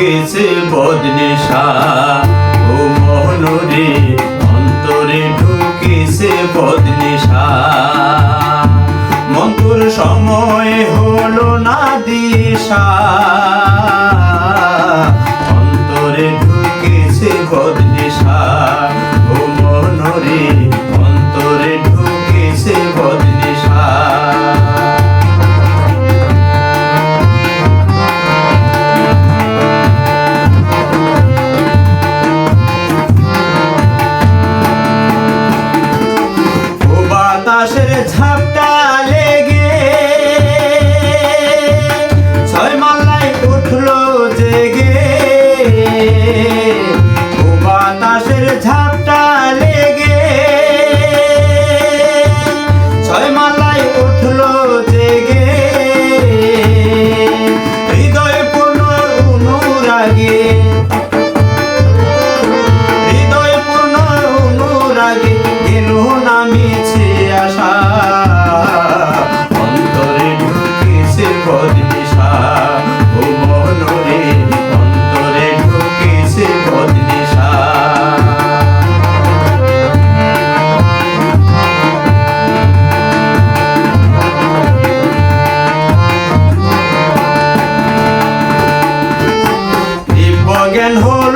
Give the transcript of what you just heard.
গেছে বদনেশা। ও মনরে অন্তরে ঢুকেছে বদনেশা। মন্তুর সময় হলো না দিশা। অন্তরে ঢুকেছে বদনেশা। আকাশের ঝা And hold